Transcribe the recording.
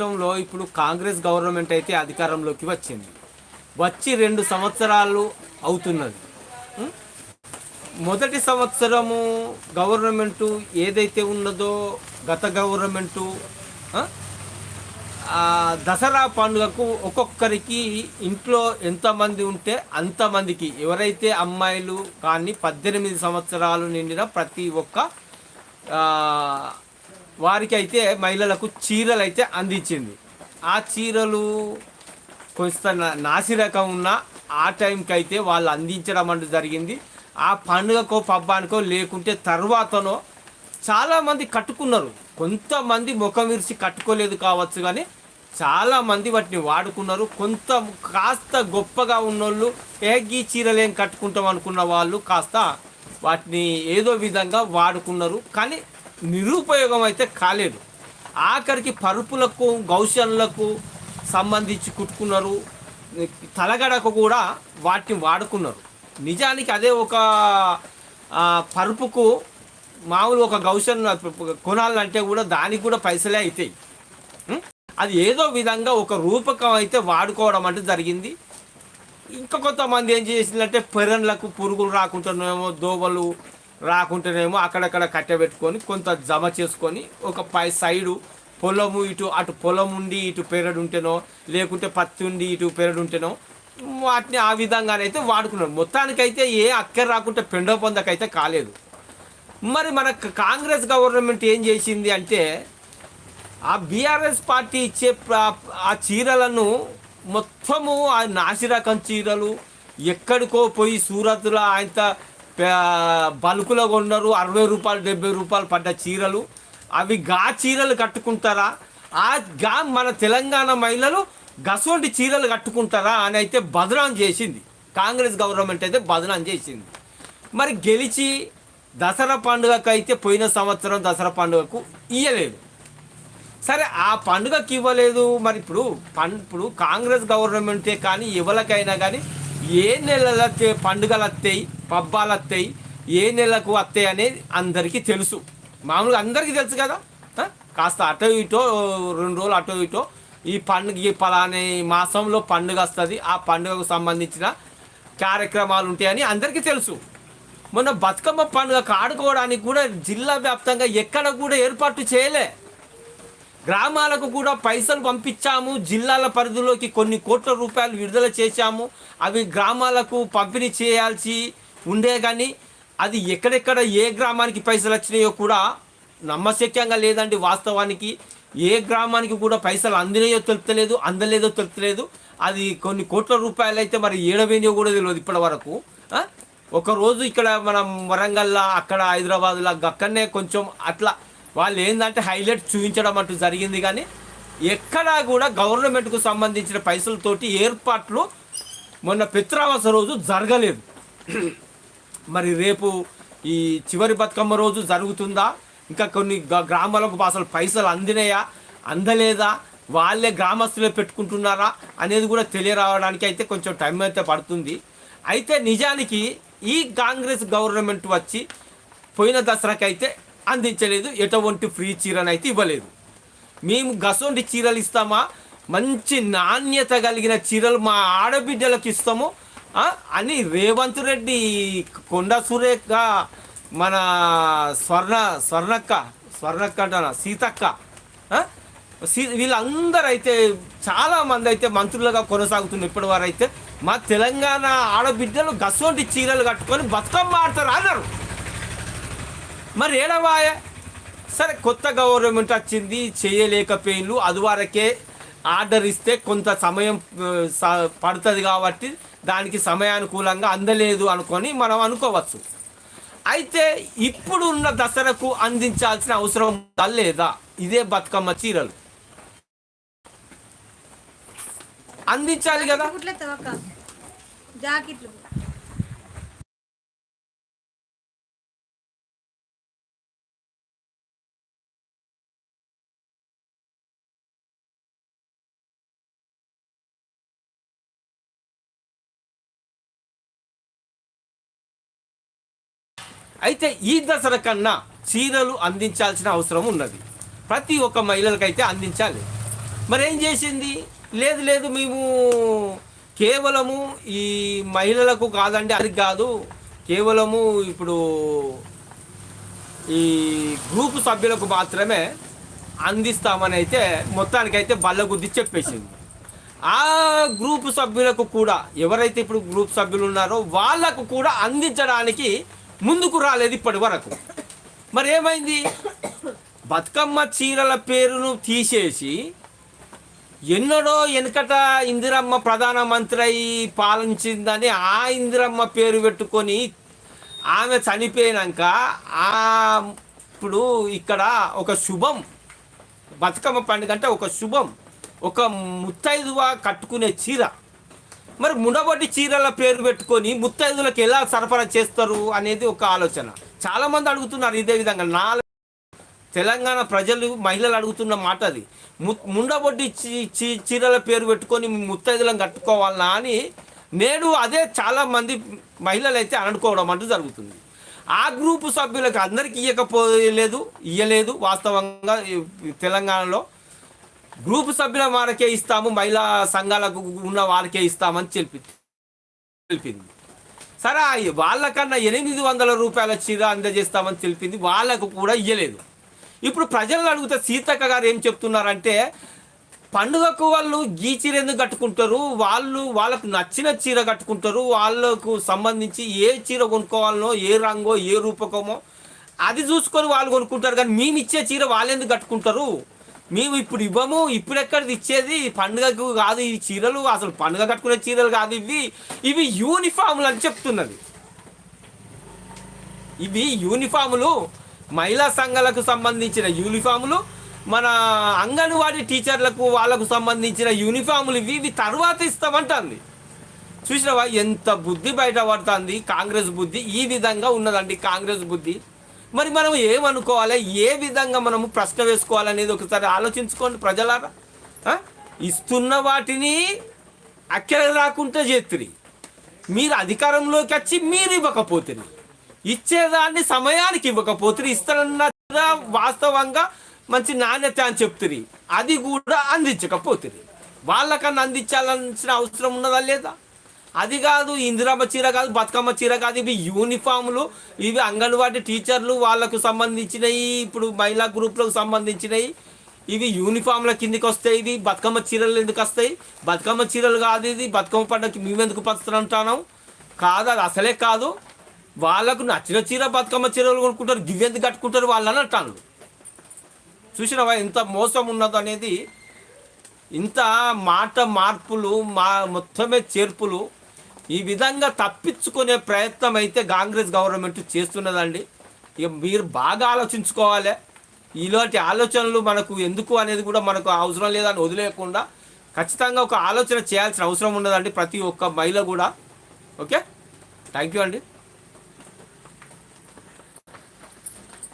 రాష్ట్రంలో ఇప్పుడు కాంగ్రెస్ గవర్నమెంట్ అయితే అధికారంలోకి వచ్చింది. వచ్చి రెండు సంవత్సరాలు అవుతున్నది. మొదటి సంవత్సరము గవర్నమెంటు ఏదైతే ఉన్నదో గత గవర్నమెంటు దసరా పండుగకు ఒక్కొక్కరికి ఇంట్లో ఎంతమంది ఉంటే అంతమందికి. ఎవరైతే అమ్మాయిలు కానీ పద్దెనిమిది సంవత్సరాలు నిండిన ప్రతి ఒక్క వారికి అయితే మహిళలకు చీరలు అయితే అందించింది. ఆ చీరలు కొంత నాసి నాసిరకం ఉన్న ఆ టైంకి అయితే వాళ్ళు అందించడం అంటూ జరిగింది. ఆ పండుగకో పబ్బానికో లేకుంటే తర్వాతనో చాలామంది కట్టుకున్నారు. కొంతమంది ముఖం విరిచి కట్టుకోలేదు కావచ్చు కానీ చాలామంది వాటిని వాడుకున్నారు. కొంత కాస్త గొప్పగా ఉన్నోళ్ళు ఏ గీ చీరలు ఏం కట్టుకుంటాం అనుకున్న వాళ్ళు కాస్త వాటిని ఏదో విధంగా వాడుకున్నారు. కానీ నిరుపయోగం అయితే కాలేదు. ఆఖరికి పరుపులకు గౌషన్లకు సంబంధించి కుట్టుకున్నారు. తలగడకు కూడా వాటిని వాడుకున్నారు. నిజానికి అదే ఒక పరుపుకు మామూలు ఒక గౌషన్ కొనాలంటే కూడా దానికి కూడా పైసలే అవుతాయి. అది ఏదో విధంగా ఒక రూపకం అయితే వాడుకోవడం అంటే జరిగింది. ఇంకా కొంతమంది ఏం చేసిందంటే పెరన్లకు పురుగులు రాకుండానేమో దోవలు రాకుంటేనేమో అక్కడక్కడ కట్టబెట్టుకొని కొంత జమ చేసుకొని ఒక పై సైడు పొలము ఇటు అటు పొలం ఉండి ఇటు పెరడు ఉంటేనో లేకుంటే పత్తి ఉండి ఇటు పెరడు ఉంటేనో వాటిని ఆ విధంగానైతే వాడుకున్నారు. మొత్తానికైతే ఏ అక్కర రాకుంటే పెండో పొందకైతే కాలేదు. మరి మన కాంగ్రెస్ గవర్నమెంట్ ఏం చేసింది అంటే ఆ బీఆర్ఎస్ పార్టీ ఇచ్చే ఆ చీరలను మొత్తము ఆ నాసిరకం చీరలు ఎక్కడికో పోయి సూరత్లో ఆయన బల్కులో కొన్నారు అరవై రూపాయలు డెబ్బై రూపాయలు పడ్డ చీరలు. అవి గా చీరలు కట్టుకుంటారా? ఆ గా మన తెలంగాణ మహిళలు గసోంటి చీరలు కట్టుకుంటారా అని అయితే బదనాం చేసింది. కాంగ్రెస్ గవర్నమెంట్ అయితే బదనాం చేసింది. మరి గెలిచి దసరా పండుగకు అయితే పోయిన సంవత్సరం దసరా పండుగకు ఇయ్యలేదు. సరే ఆ పండుగకి ఇవ్వలేదు. మరి ఇప్పుడు పం ఇప్పుడు కాంగ్రెస్ గవర్నమెంటే కానీ ఎవరికైనా కానీ ఏ నెలల పండుగలు వస్తాయి పబ్బాలు వస్తాయి ఏ నెలకు వస్తాయి అనేది అందరికీ తెలుసు. మామూలుగా అందరికీ తెలుసు కదా? కాస్త అటో ఇటో రెండు రోజులు అటో ఇటో. ఈ పండుగ ఈ పలాని మాసంలో పండుగ వస్తుంది. ఆ పండుగకు సంబంధించిన కార్యక్రమాలు ఉంటాయని అందరికీ తెలుసు. మొన్న బతుకమ్మ పండుగ ఆడుకోవడానికి కూడా జిల్లా వ్యాప్తంగా ఎక్కడ కూడా ఏర్పాటు చేయలే. గ్రామాలకు కూడా పైసలు పంపించాము. జిల్లాల పరిధిలోకి కొన్ని కోట్ల రూపాయలు విడుదల చేశాము. అవి గ్రామాలకు పంపిణీ చేయాల్సి ఉండే కానీ అది ఎక్కడెక్కడ ఏ గ్రామానికి పైసలు వచ్చినాయో కూడా నమ్మశక్యంగా లేదండి వాస్తవానికి. ఏ గ్రామానికి కూడా పైసలు అందినాయో తెలుపుతలేదు అందలేదో తెలుపుతలేదు అది కొన్ని కోట్ల రూపాయలు అయితే మరి ఏడవేనియో కూడా తెలియదు ఇప్పటి వరకు. ఒకరోజు ఇక్కడ మనం వరంగల్లో అక్కడ హైదరాబాద్లో అక్కడనే కొంచెం అట్లా వాళ్ళు ఏంటంటే హైలైట్ చూపించడం అంటూ జరిగింది కానీ ఎక్కడా కూడా గవర్నమెంట్కు సంబంధించిన పైసలతోటి ఏర్పాట్లు మొన్న పిత్రావాస రోజు జరగలేదు. మరి రేపు ఈ చివరి బతుకమ్మ రోజు జరుగుతుందా? ఇంకా కొన్ని గ్రామాలకు అసలు పైసలు అందినాయా? అందలేదా? వాళ్ళే గ్రామస్తులే పెట్టుకుంటున్నారా? అనేది కూడా తెలియరావడానికి అయితే కొంచెం టైం అయితే పడుతుంది. అయితే నిజానికి ఈ కాంగ్రెస్ గవర్నమెంట్ వచ్చి పోయిన దసరాకైతే అందించలేదు. ఎటువంటి ఫ్రీ చీరను అయితే ఇవ్వలేదు. మేము గసొంటి చీరలు ఇస్తామా? మంచి నాణ్యత కలిగిన చీరలు మా ఆడబిడ్డలకు ఇస్తాము. అని రేవంత్ రెడ్డి కొండ సురేఖ మన స్వర్ణ స్వర్ణక్క స్వర్ణక్క అంటారా సీతక్క. సీ- వీళ్ళందరూ అయితే చాలామంది అయితే మంత్రులుగా కొనసాగుతున్నారు ఇప్పటి వారైతే అయితే మా తెలంగాణ ఆడబిడ్డలు గసోంటి చీరలు కట్టుకొని బతుకమ్మ ఆడతారు అన్నారు. మరి ఏడవాయ సరే కొత్త గవర్నమెంట్ వచ్చింది చేయలేకపోయిన్లు అది వరకే ఆర్డర్ ఇస్తే కొంత సమయం స- పడుతుంది కాబట్టి దానికి సమయానుకూలంగా అందలేదు అనుకొని మనం అనుకోవచ్చు. అయితే ఇప్పుడు ఉన్న దసరకు అందించాల్సిన అవసరం ఉందా లేదా ఇదే బతుకమ్మ చీరలు. అందించాలి కదా? జాకెట్లు అయితే ఈ దసరా కన్నా చీరలు అందించాల్సిన అవసరం ఉన్నది. ప్రతి ఒక్క మహిళలకైతే అందించాలి. మరి ఏం చేసింది? లేదు లేదు మేము కేవలము ఈ మహిళలకు కాదండి అది కాదు. కేవలము ఇప్పుడు ఈ గ్రూప్ సభ్యులకు మాత్రమే అందిస్తామని అయితే మొత్తానికైతే బల్లగుద్ది చెప్పేసింది. ఆ గ్రూప్ సభ్యులకు కూడా ఎవరైతే ఇప్పుడు గ్రూప్ సభ్యులు ఉన్నారో వాళ్ళకు కూడా అందించడానికి ముందుకు రాలేదు ఇప్పటి వరకు. మరి ఏమైంది? బతుకమ్మ చీరల పేరును తీసేసి ఎన్నడో వెనకట ఇందిరమ్మ ప్రధానమంత్రి అయి పాలించిందని ఆ ఇందిరమ్మ పేరు పెట్టుకొని ఆమె చనిపోయినాక ఆ ఇప్పుడు ఇక్కడ ఒక శుభం. బతుకమ్మ పండుగ అంటే ఒక శుభం. ఒక ముత్తైదువ కట్టుకునే చీర. మరి ముడబడి చీరల పేరు పెట్టుకొని ముత్తైదులకు ఎలా సరఫరా చేస్తారు అనేది ఒక ఆలోచన. చాలా మంది అడుగుతున్నారు ఇదే విధంగా. నా తెలంగాణ ప్రజలు మహిళలు అడుగుతున్న మాట అది. ము- ముండబొడ్డి చీ- చీరల పేరు పెట్టుకొని ముత్తైదులను కట్టుకోవాలనా అని నేడు అదే చాలా మంది మహిళలు అయితే అనుకోవడం అంటూ జరుగుతుంది. ఆ గ్రూపు సభ్యులకు అందరికీ ఇవ్వకపోలేదు ఇవ్వలేదు వాస్తవంగా తెలంగాణలో. గ్రూపు సభ్యుల వారికే ఇస్తాము మహిళా సంఘాలకు ఉన్న వారికే ఇస్తామని చెప్పింది. తెలిపింది సరే వాళ్ళకన్నా ఎనిమిది వందల రూపాయల చీర అందజేస్తామని తెలిపింది వాళ్ళకు కూడా ఇయ్యలేదు. ఇప్పుడు ప్రజలను అడిగితే సీతక్క గారు ఏం చెప్తున్నారంటే పండుగకు వాళ్ళు ఈ చీర ఎందుకు కట్టుకుంటారు? వాళ్ళు వాళ్ళకు నచ్చిన చీర కట్టుకుంటారు వాళ్ళకు సంబంధించి ఏ చీర కొనుక్కోవాలనో ఏ రంగో ఏ రూపకమో అది చూసుకొని వాళ్ళు కొనుక్కుంటారు. కానీ మేము ఇచ్చే చీర వాళ్ళు ఎందుకు కట్టుకుంటారు? మేము ఇప్పుడు ఇవ్వము ఇప్పుడు ఎక్కడిది ఇచ్చేది? పండుగకు కాదు ఈ చీరలు అసలు పండుగ కట్టుకునే చీరలు కాదు ఇవి. ఇవి యూనిఫామ్లు అని చెప్తున్నది. ఇవి యూనిఫాములు మహిళా సంఘాలకు సంబంధించిన యూనిఫాములు మన అంగన్వాడీ టీచర్లకు వాళ్ళకు సంబంధించిన యూనిఫాములు ఇవి. ఇవి తర్వాత ఇస్తామంటుంది. చూసినావా? ఎంత బుద్ధి బయటపడుతుంది కాంగ్రెస్ బుద్ధి. ఈ విధంగా ఉన్నదండి కాంగ్రెస్ బుద్ధి. మరి మనం ఏమనుకోవాలి? ఏ విధంగా మనము ప్రశ్న వేసుకోవాలనేది ఒకసారి ఆలోచించుకోండి ప్రజలారా. ఇస్తున్న వాటిని అక్కడ రాకుండా చేస్తుంది మీరు అధికారంలోకి వచ్చి మీరు ఇవ్వకపోతుంది ఇచ్చేదాన్ని సమయానికి ఇవ్వకపోతుంది ఇస్తారన్న వాస్తవంగా మంచి నాణ్యత అని చెప్తుంది అది కూడా అందించకపోతుంది వాళ్ళకన్నా అందించాల్సిన అవసరం ఉన్నదా లేదా? అది కాదు ఇందిరమ్మ చీర కాదు బతుకమ్మ చీర కాదు ఇవి యూనిఫామ్లు ఇవి అంగన్వాడీ టీచర్లు వాళ్ళకు సంబంధించినవి ఇప్పుడు మహిళా గ్రూప్లకు సంబంధించినవి ఇవి యూనిఫామ్ల కిందికి వస్తాయి ఇవి బతుకమ్మ చీరలు ఎందుకు వస్తాయి? బతుకమ్మ చీరలు కాదు ఇది బతుకమ్మ పండుగకి మేము ఎందుకు కాదు అది అసలే కాదు. వాళ్ళకు నచ్చిన చీర బతుకమ్మ చీరలు కొనుక్కుంటారు గివ్వెందుకు కట్టుకుంటారు వాళ్ళని అంటాను చూసినవా ఎంత మోసం ఉన్నదో అనేది? ఇంత మాట మార్పులు మా మొత్తమే చేర్పులు. ఈ విధంగా తప్పించుకునే ప్రయత్నం అయితే కాంగ్రెస్ గవర్నమెంట్ చేస్తున్నదండి. ఇక మీరు బాగా ఆలోచించుకోవాలి. ఇలాంటి ఆలోచనలు మనకు ఎందుకు అనేది కూడా మనకు అవసరం లేదని వదిలేయకుండా ఖచ్చితంగా ఒక ఆలోచన చేయాల్సిన అవసరం ఉన్నదండి ప్రతి ఒక్క మహిళ కూడా. ఓకే? థ్యాంక్ యూ అండి.